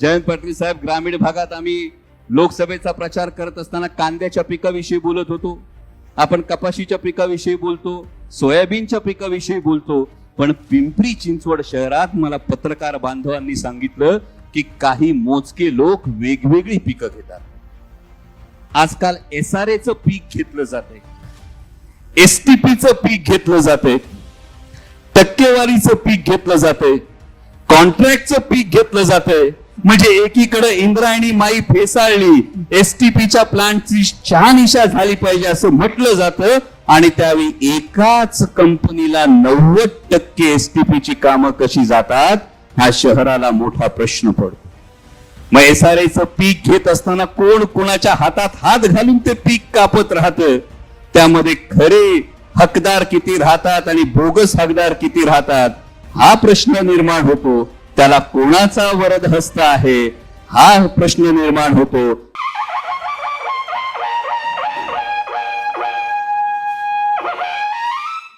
जयंत पाटील साहेब ग्रामीण भागात आम्ही लोकसभेचा प्रचार करत असताना कांद्याच्या पिकाविषयी बोलत होतो. आपण कपाशीच्या पिकाविषयी बोलतो सोयाबीनच्या पिकाविषयी बोलतो पण पिंपरी चिंचवड शहरात मला पत्रकार बांधवांनी सांगितलं की काही मोजके लोक वेगवेगळी पिकं घेतात. आजकाल एस आर एचं पीक घेतलं जाते एसटीपीचं पीक घेतलं जाते टक्केवारीचं पीक घेतलं जाते कॉन्ट्रॅक्टचं पीक घेतलं जातंय. म्हणजे एकीकडे इंद्रायणी माई फेसाळली एसटीपीच्या प्लांटची शहानिशा झाली पाहिजे असं म्हटलं जातं आणि त्यावेळी एकाच कंपनीला नव्वद टक्के एसटीपीची कामं कशी जातात हा शहराला मोठा प्रश्न पडतो. मग एसआरआयचं पीक घेत असताना कोण कोणाच्या हातात हात घालून ते पीक कापत राहतं? त्यामध्ये खरे हकदार किती राहतात आणि बोगस हकदार किती राहतात हा प्रश्न निर्माण होतो. त्याला कोणाचा वरद हस्त आहे? हा प्रश्न निर्माण होतो.